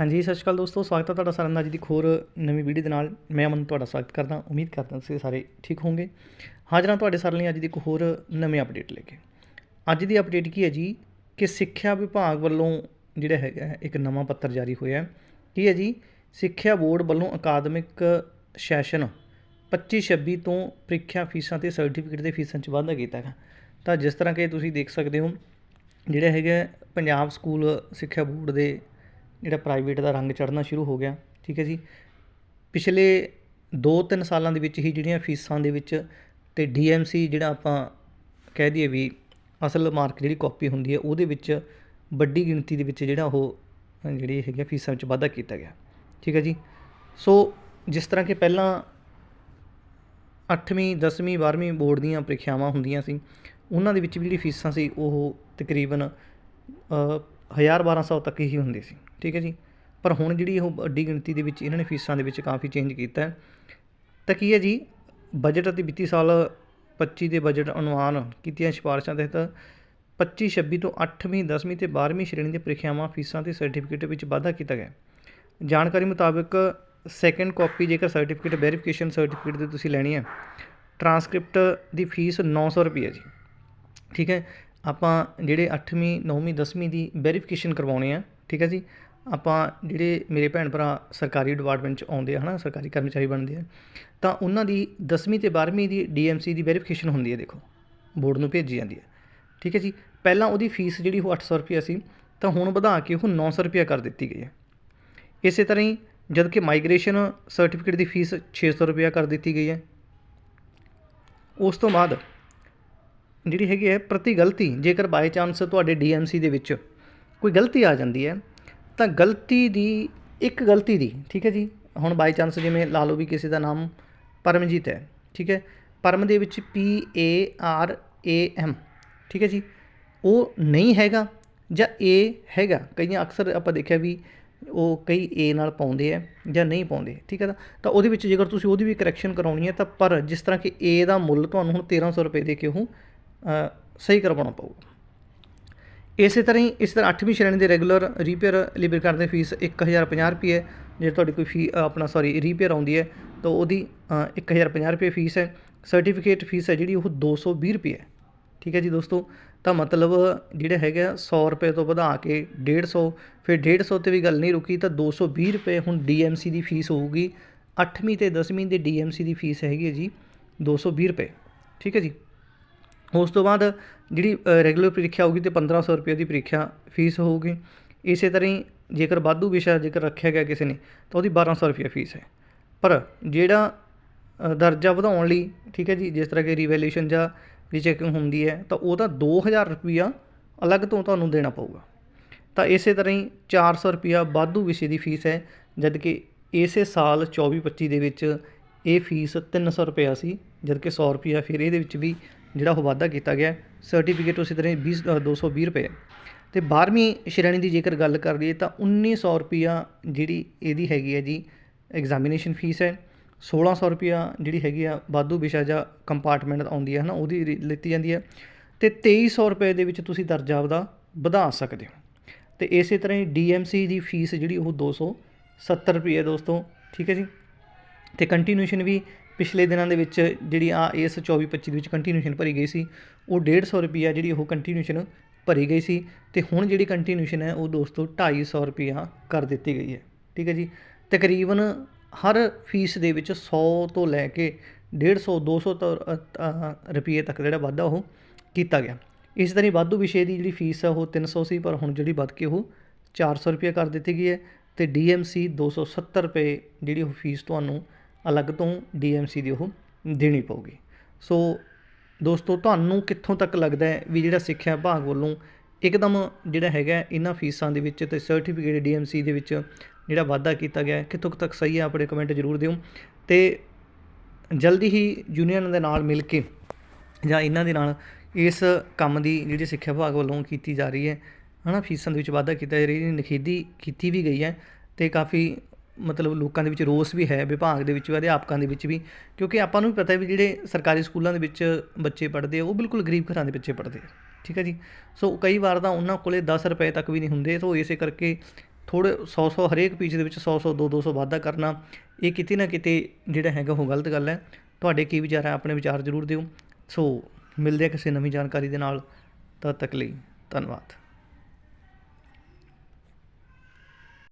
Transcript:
ਹਾਂਜੀ, ਸਤਿ ਸ਼੍ਰੀ ਅਕਾਲ ਦੋਸਤੋ, ਸਵਾਗਤ ਹੈ ਤੁਹਾਡਾ ਸਾਰਿਆਂ ਦਾ ਅੱਜ ਦੀ ਇੱਕ ਹੋਰ ਨਵੀਂ ਵੀਡੀਓ ਦੇ ਨਾਲ। ਮੈਂ ਅਮਨ, ਤੁਹਾਡਾ ਸਵਾਗਤ ਕਰਦਾ। ਉਮੀਦ ਕਰਦਾ ਤੁਸੀਂ ਸਾਰੇ ਠੀਕ ਹੋਵੋਗੇ। ਹਾਜ਼ਰ ਹਾਂ ਤੁਹਾਡੇ ਸਾਰਿਆਂ ਲਈ ਅੱਜ ਦੀ ਇੱਕ ਹੋਰ ਨਵੇਂ ਅਪਡੇਟ ਲੈ ਕੇ। ਅੱਜ ਦੀ ਅਪਡੇਟ ਕੀ ਹੈ ਜੀ? ਕਿ ਸਿੱਖਿਆ ਵਿਭਾਗ ਵੱਲੋਂ ਜਿਹੜਾ ਹੈਗਾ ਇੱਕ ਨਵਾਂ ਪੱਤਰ ਜਾਰੀ ਹੋਇਆ ਕੀ ਹੈ ਜੀ? ਸਿੱਖਿਆ ਬੋਰਡ ਵੱਲੋਂ ਅਕਾਦਮਿਕ ਸੈਸ਼ਨ 25-26 ਤੋਂ ਪ੍ਰੀਖਿਆ ਫੀਸਾਂ ਤੇ ਸਰਟੀਫਿਕੇਟ ਦੇ ਫੀਸਾਂ 'ਚ ਵਾਧਾ ਕੀਤਾ ਹੈ ਤਾਂ ਜਿਸ ਤਰ੍ਹਾਂ ਕਿ ਤੁਸੀਂ ਦੇਖ ਸਕਦੇ ਹੋ, ਜਿਹੜਾ ਹੈਗਾ ਪੰਜਾਬ ਸਕੂਲ ਸਿੱਖਿਆ ਬੋਰਡ ਦੇ ਜਿਹੜਾ ਪ੍ਰਾਈਵੇਟ ਦਾ ਰੰਗ ਚੜ੍ਹਨਾ ਸ਼ੁਰੂ ਹੋ ਗਿਆ, ਠੀਕ ਹੈ ਜੀ। ਪਿਛਲੇ 2-3 ਸਾਲਾਂ ਦੇ ਵਿੱਚ ਹੀ ਜਿਹੜੀਆਂ ਫੀਸਾਂ ਦੇ ਵਿੱਚ ਤੇ ਡੀਐਮਸੀ ਜਿਹੜਾ ਆਪਾਂ ਕਹਿ ਦਈਏ ਵੀ ਅਸਲ ਮਾਰਕ ਜਿਹੜੀ ਕਾਪੀ ਹੁੰਦੀ ਹੈ, ਉਹਦੇ ਵਿੱਚ ਵੱਡੀ ਗਿਣਤੀ ਦੇ ਵਿੱਚ ਜਿਹੜਾ ਉਹ ਜਿਹੜੀ ਹੈਗੀ ਆ ਫੀਸਾਂ ਵਿੱਚ ਵਾਧਾ ਕੀਤਾ ਗਿਆ, ਠੀਕ ਹੈ ਜੀ। ਸੋ ਜਿਸ ਤਰ੍ਹਾਂ ਕਿ ਪਹਿਲਾਂ 8ਵੀਂ 10ਵੀਂ 12ਵੀਂ ਬੋਰਡ ਦੀਆਂ ਪ੍ਰੀਖਿਆਵਾਂ ਹੁੰਦੀਆਂ ਸੀ, ਉਹਨਾਂ ਦੇ ਵਿੱਚ ਵੀ ਜਿਹੜੀ ਫੀਸਾਂ ਸੀ, ਉਹ ਤਕਰੀਬਨ ਅ, ਹਜ਼ਾਰ 1200 ਤੱਕ ਹੀ ਹੁੰਦੀ ਸੀ ਠੀਕ ਹੈ ਜੀ। ਪਰ ਹੁਣ ਜਿਹੜੀ ਉਹ ਵੱਡੀ ਗਿਣਤੀ ਦੇ ਵਿੱਚ ਇਹਨਾਂ ਨੇ ਫੀਸਾਂ ਦੇ ਵਿੱਚ ਕਾਫੀ ਚੇਂਜ ਕੀਤਾ ਤਾਂ ਕੀ ਹੈ ਜੀ ਬਜਟ ਅਤੇ ਵਿੱਤੀ ਸਾਲ 25 ਦੇ ਬਜਟ ਅਨੁਮਾਨ ਕੀਤੀਆਂ ਸਿਫਾਰਸ਼ਾਂ ਤਹਿਤ 25 26 ਤੋਂ 8ਵੀਂ 10ਵੀਂ ਤੇ 12ਵੀਂ ਸ਼੍ਰੇਣੀ ਦੀਆਂ ਪ੍ਰੀਖਿਆਵਾਂ ਫੀਸਾਂ ਤੇ ਸਰਟੀਫਿਕੇਟ ਵਿੱਚ ਵਾਧਾ ਕੀਤਾ ਗਿਆ ਜਾਣਕਾਰੀ ਮੁਤਾਬਕ ਸੈਕੰਡ ਕਾਪੀ ਜੇਕਰ ਸਰਟੀਫਿਕੇਟ ਵੈਰੀਫਿਕੇਸ਼ਨ ਸਰਟੀਫਿਕੇਟ ਦੀ ਤੁਸੀਂ ਲੈਣੀ ਹੈ ਟਰਾਂਸਕ੍ਰਿਪਟ ਦੀ ਫੀਸ 900 ਰੁਪਏ ਜੀ ਠੀਕ ਹੈ। ਆਪਾਂ ਜਿਹੜੇ 8ਵੀਂ 9ਵੀਂ 10ਵੀਂ ਦੀ ਵੈਰੀਫਿਕੇਸ਼ਨ ਕਰਵਾਉਣੇ ਆ, ਠੀਕ ਹੈ ਜੀ? ਆਪਾਂ ਜਿਹੜੇ ਮੇਰੇ ਭੈਣ ਭਰਾ ਸਰਕਾਰੀ ਡਿਪਾਰਟਮੈਂਟ ਚ ਆਉਂਦੇ ਆ, ਹਨਾ, ਸਰਕਾਰੀ ਕਰਮਚਾਰੀ ਬਣਦੇ ਆ, ਤਾਂ ਉਹਨਾਂ ਦੀ 10ਵੀਂ ਤੇ 12ਵੀਂ ਦੀ ਡੀਐਮਸੀ ਦੀ ਵੈਰੀਫਿਕੇਸ਼ਨ ਹੁੰਦੀ ਹੈ ਦੇਖੋ, ਬੋਰਡ ਨੂੰ ਭੇਜੀ ਜਾਂਦੀ ਹੈ ਠੀਕ ਹੈ ਜੀ? ਪਹਿਲਾਂ ਉਹਦੀ ਫੀਸ ਜਿਹੜੀ ਉਹ 800 ਰੁਪਏ ਸੀ, ਤਾਂ ਹੁਣ ਵਧਾ ਕੇ ਉਹ 900 ਰੁਪਏ ਕਰ ਦਿੱਤੀ ਗਈ ਹੈ ਇਸੇ ਤਰ੍ਹਾਂ ਹੀ ਜਦ ਕਿ ਮਾਈਗ੍ਰੇਸ਼ਨ ਸਰਟੀਫਿਕੇਟ ਦੀ ਫੀਸ 600 ਰੁਪਏ ਕਰ ਦਿੱਤੀ ਗਈ ਹੈ ਉਸ ਤੋਂ ਬਾਅਦ ਜਿਹੜੀ ਹੈਗੀ ਹੈ, ਪ੍ਰਤੀ ਗਲਤੀ, ਜੇਕਰ ਬਾਈ ਚਾਂਸ ਤੁਹਾਡੇ ਡੀਐਮਸੀ ਦੇ ਵਿੱਚ ਕੋਈ ਗਲਤੀ ਆ ਜਾਂਦੀ ਹੈ, ਤਾਂ ਗਲਤੀ ਦੀ ਇੱਕ ਗਲਤੀ ਦੀ, ਠੀਕ ਹੈ ਜੀ? ਹੁਣ ਬਾਈ ਚਾਂਸ ਜਿਵੇਂ ਲਾ ਲਓ ਵੀ ਕਿਸੇ ਦਾ ਨਾਮ ਪਰਮਜੀਤ ਹੈ, ਠੀਕ ਹੈ? ਪਰਮ ਦੇ ਵਿੱਚ ਪੀ ਏ ਆਰ ਏ ਐਮ ਠੀਕ ਹੈ ਜੀ? ਉਹ ਨਹੀਂ ਹੈਗਾ ਜਾਂ ਏ ਹੈਗਾ, ਕਈਆਂ ਅਕਸਰ ਆਪਾਂ ਦੇਖਿਆ ਵੀ ਉਹ ਕਈ ਏ ਨਾਲ ਪਾਉਂਦੇ ਆ ਜਾਂ ਨਹੀਂ ਪਾਉਂਦੇ, ਠੀਕ ਹੈ ਨਾ? ਤਾਂ ਉਹਦੇ ਵਿੱਚ ਜੇਕਰ ਤੁਸੀਂ ਉਹਦੀ ਵੀ ਕਰੈਕਸ਼ਨ ਕਰਾਉਣੀ ਹੈ, ਤਾਂ ਪਰ ਜਿਸ ਤਰ੍ਹਾਂ ਕਿ ਏ ਦਾ ਮੁੱਲ ਤੁਹਾਨੂੰ ਹੁਣ 1300 ਰੁਪਏ ਦੇ ਕੇ ਉਹ ਸਹੀ ਕਰਵਾਉਣਾ ਪਊਗਾ ਇਸੇ ਤਰ੍ਹਾਂ ਹੀ ਇਸ ਤਰ੍ਹਾਂ 8ਵੀਂ ਸ਼੍ਰੇਣੀ ਦੇ ਰੈਗੂਲਰ ਰੀਪੇਅਰ ਲਿਬਰ ਕਰਦੇ ਫੀਸ 1050 ਰੁਪਏ ਜੇ ਤੁਹਾਡੀ ਕੋਈ ਫੀ ਆਪਣਾ ਸੌਰੀ ਰੀਪੇਅਰ ਆਉਂਦੀ ਹੈ ਤਾਂ ਉਹਦੀ ਅ, 1050 ਰੁਪਏ ਫੀਸ ਹੈ। ਸਰਟੀਫਿਕੇਟ ਫੀਸ ਹੈ ਜਿਹੜੀ ਉਹ 220 ਰੁਪਏ ਹੈ। ਠੀਕ ਹੈ ਜੀ ਦੋਸਤੋ ਤਾਂ ਮਤਲਬ ਜਿਹੜਾ ਹੈਗਾ 100 ਰੁਪਏ ਤੋਂ ਵਧਾ ਕੇ 150 ਫਿਰ 150 ਤੇ ਵੀ ਗੱਲ ਨਹੀਂ ਰੁਕੀ ਤਾਂ 220 ਰੁਪਏ ਹੁਣ ਡੀਐਮਸੀ ਦੀ ਫੀਸ ਹੋਊਗੀ। 8ਵੀਂ ਤੇ 10ਵੀਂ ਦੇ ਡੀਐਮਸੀ ਦੀ ਫੀਸ ਹੈਗੀ ਹੈ ਜੀ 220 ਰੁਪਏ। ਠੀਕ ਹੈ ਜੀ। ਉਸ ਤੋਂ ਬਾਅਦ ਜਿਹੜੀ ਰੈਗੂਲਰ ਪ੍ਰੀਖਿਆ ਹੋਊਗੀ ਤੇ 1500 ਰੁਪਏ ਦੀ ਪ੍ਰੀਖਿਆ ਫੀਸ ਹੋਊਗੀ। ਇਸੇ ਤਰ੍ਹਾਂ ਹੀ ਜੇਕਰ ਵਾਧੂ ਵਿਸ਼ਾ ਜੇਕਰ ਰੱਖਿਆ ਗਿਆ ਕਿਸੇ ਨੇ, ਤਾਂ ਉਹਦੀ 1200 ਰੁਪਏ ਫੀਸ ਹੈ। ਪਰ ਜਿਹੜਾ ਦਰਜਾ ਵਧਾਉਣ ਲਈ, ਠੀਕ ਹੈ ਜੀ, ਜਿਸ ਤਰ੍ਹਾਂ ਕਿ ਰਿਵੈਲੂਏਸ਼ਨ ਜਾਂ ਰੀਚੈਕਿੰਗ ਹੁੰਦੀ ਹੈ, ਤਾਂ ਉਹਦਾ 2000 ਰੁਪਿਆ ਅਲੱਗ ਤੋਂ ਤੁਹਾਨੂੰ ਦੇਣਾ ਪਊਗਾ। ਤਾਂ ਇਸੇ ਤਰ੍ਹਾਂ ਹੀ 400 ਰੁਪਿਆ ਵਾਧੂ ਵਿਸ਼ੇ ਦੀ ਫੀਸ ਹੈ ਜਦ ਕਿ ਇਸੇ ਸਾਲ 24-25 ਦੇ ਵਿੱਚ ਇਹ ਫੀਸ 300 ਰੁਪਿਆ ਸੀ ਜਦ ਕਿ 100 ਰੁਪਿਆ ਫਿਰ ਇਹਦੇ ਵਿੱਚ ਵੀ ਜਿਹੜਾ ਉਹ ਵਾਧਾ ਕੀਤਾ ਗਿਆ ਸਰਟੀਫਿਕੇਟ ਉਸੇ ਤਰ੍ਹਾਂ ਹੀ 20 ਅ, 220 ਰੁਪਏ। ਅਤੇ 12ਵੀਂ ਸ਼੍ਰੇਣੀ ਦੀ ਜੇਕਰ ਗੱਲ ਕਰ ਲਈਏ ਤਾਂ 1900 ਰੁਪਿਆ ਜਿਹੜੀ ਇਹਦੀ ਹੈਗੀ ਹੈ ਜੀ ਐਗਜ਼ਾਮੀਨੇਸ਼ਨ ਫੀਸ ਹੈ। 1600 ਰੁਪਿਆ ਜਿਹੜੀ ਹੈਗੀ ਆ ਵਾਧੂ ਵਿਸ਼ਾ ਜਾਂ ਕੰਪਾਰਟਮੈਂਟ ਆਉਂਦੀ ਹੈ ਹਨਾ ਉਹਦੀ ਲਿੱਤੀ ਜਾਂਦੀ ਹੈ। ਤੇ 2300 ਰੁਪਏ ਦੇ ਵਿੱਚ ਤੁਸੀਂ ਦਰਜਾ ਆਪਦਾ ਵਧਾ ਸਕਦੇ ਹੋ। ਤੇ ਇਸੇ ਤਰ੍ਹਾਂ ਹੀ ਡੀਐਮਸੀ ਦੀ ਫੀਸ ਜਿਹੜੀ ਉਹ 270 ਰੁਪਏ ਦੋਸਤੋ ਠੀਕ ਹੈ ਜੀ। ਤੇ ਕੰਟੀਨਿਊਸ਼ਨ ਵੀ ਪਿਛਲੇ ਦਿਨਾਂ ਦੇ ਵਿੱਚ ਜਿਹੜੀ ਆ ਇਸ 24 25 ਦੇ ਵਿੱਚ ਕੰਟੀਨਿਊਸ਼ਨ ਭਰੀ ਗਈ ਸੀ ਉਹ 150 ਰੁਪਿਆ ਜਿਹੜੀ ਉਹ ਕੰਟੀਨਿਊਸ਼ਨ ਭਰੀ ਗਈ ਸੀ ਤੇ ਹੁਣ ਜਿਹੜੀ ਕੰਟੀਨਿਊਸ਼ਨ ਹੈ ਉਹ ਦੋਸਤੋ 250 ਰੁਪਿਆ ਕਰ ਦਿੱਤੀ ਗਈ ਹੈ। ਠੀਕ ਹੈ ਜੀ? ਤਕਰੀਬਨ ਹਰ ਫੀਸ ਦੇ ਵਿੱਚ 100 ਤੋਂ ਲੈ ਕੇ 150 200 ਤੋਂ ਅ, ਅ, ਰੁਪਏ ਤੱਕ ਜਿਹੜਾ ਵਾਧਾ ਉਹ ਕੀਤਾ ਗਿਆ। ਇਸ ਤਰ੍ਹਾਂ ਹੀ ਵਾਧੂ ਵਿਸ਼ੇ ਦੀ ਜਿਹੜੀ ਫੀਸ ਹੈ ਉਹ 300 ਸੀ ਪਰ ਹੁਣ ਜਿਹੜੀ ਵੱਧ ਕੇ ਉਹ 400 ਰੁਪਏ ਕਰ ਦਿੱਤੀ ਗਈ ਹੈ ਤੇ ਡੀਐਮਸੀ 270 ਰੁਪਏ ਜਿਹੜੀ ਉਹ ਫੀਸ ਤੁਹਾਨੂੰ ਅਲੱਗ ਤੋਂ ਡੀਐਮਸੀ ਦੀ ਉਹ ਦੇਣੀ ਪਊਗੀ। ਸੋ ਦੋਸਤੋ ਤੁਹਾਨੂੰ ਕਿੱਥੋਂ ਤੱਕ ਲੱਗਦਾ ਹੈ ਵੀ ਜਿਹੜਾ ਸਿੱਖਿਆ ਵਿਭਾਗ ਵੱਲੋਂ ਇੱਕਦਮ ਜਿਹੜਾ ਹੈਗਾ ਇਹਨਾਂ ਫੀਸਾਂ ਦੇ ਵਿੱਚ ਤੇ ਸਰਟੀਫਿਕੇਟ ਡੀਐਮਸੀ ਦੇ ਵਿੱਚ ਜਿਹੜਾ ਵਾਧਾ ਕੀਤਾ ਗਿਆ ਹੈ, ਕਿੱਥੋਂ ਕੁ ਤੱਕ ਸਹੀ ਹੈ ਆਪਣੇ ਕਮੈਂਟ ਜ਼ਰੂਰ ਦਿਓ। ਤੇ ਜਲਦੀ ਹੀ ਯੂਨੀਅਨ ਦੇ ਨਾਲ ਮਿਲ ਕੇ ਜਾਂ ਇਹਨਾਂ ਦੇ ਨਾਲ ਇਸ ਕੰਮ ਦੀ ਜਿਹੜੀ ਸਿੱਖਿਆ ਵਿਭਾਗ ਵੱਲੋਂ ਕੀਤੀ ਜਾ ਰਹੀ ਹੈ ਹਨਾ ਫੀਸਾਂ ਦੇ ਵਿੱਚ ਵਾਧਾ ਕੀਤਾ ਜਾ ਰਿਹਾ ਹੈ ਨਖੇਦੀ ਕੀਤੀ ਵੀ ਗਈ ਹੈ ਤੇ ਕਾਫੀ ਮਤਲਬ ਲੋਕਾਂ ਦੇ ਵਿੱਚ ਰੋਸ ਵੀ ਹੈ, ਵਿਭਾਗ ਦੇ ਵਿੱਚ ਵੀ, ਅਧਿਆਪਕਾਂ ਦੇ ਵਿੱਚ ਵੀ, ਕਿਉਂਕਿ ਆਪਾਂ ਨੂੰ ਵੀ ਪਤਾ ਹੈ ਵੀ ਜਿਹੜੇ ਸਰਕਾਰੀ ਸਕੂਲਾਂ ਦੇ ਵਿੱਚ ਬੱਚੇ ਪੜ੍ਹਦੇ ਆ, ਉਹ ਬਿਲਕੁਲ ਗਰੀਬ ਘਰਾਂ ਦੇ ਬੱਚੇ ਪੜ੍ਹਦੇ ਆ, ਠੀਕ ਹੈ ਜੀ? ਸੋ ਕਈ ਵਾਰ ਤਾਂ ਉਹਨਾਂ ਕੋਲੇ 10 ਰੁਪਏ ਤੱਕ ਵੀ ਨਹੀਂ ਹੁੰਦੇ, ਸੋ ਇਸੇ ਕਰਕੇ ਥੋੜ੍ਹੇ 100 100 ਹਰੇਕ ਪੀਸ ਦੇ ਵਿੱਚ 100 100 2 200 ਵਾਧਾ ਕਰਨਾ, ਇਹ ਕਿਤੇ ਨਾ ਕਿਤੇ ਜਿਹੜਾ ਹੈਗਾ ਉਹ ਗਲਤ ਗੱਲ ਹੈ। ਤੁਹਾਡੇ ਕੀ ਵਿਚਾਰ ਹੈ? ਆਪਣੇ ਵਿਚਾਰ ਜ਼ਰੂਰ ਦਿਓ। ਸੋ ਮਿਲਦੇ ਆ ਕਿਸੇ ਨਵੀਂ ਜਾਣਕਾਰੀ ਦੇ ਨਾਲ, ਤਦ ਤੱਕ ਲਈ ਧੰਨਵਾਦ।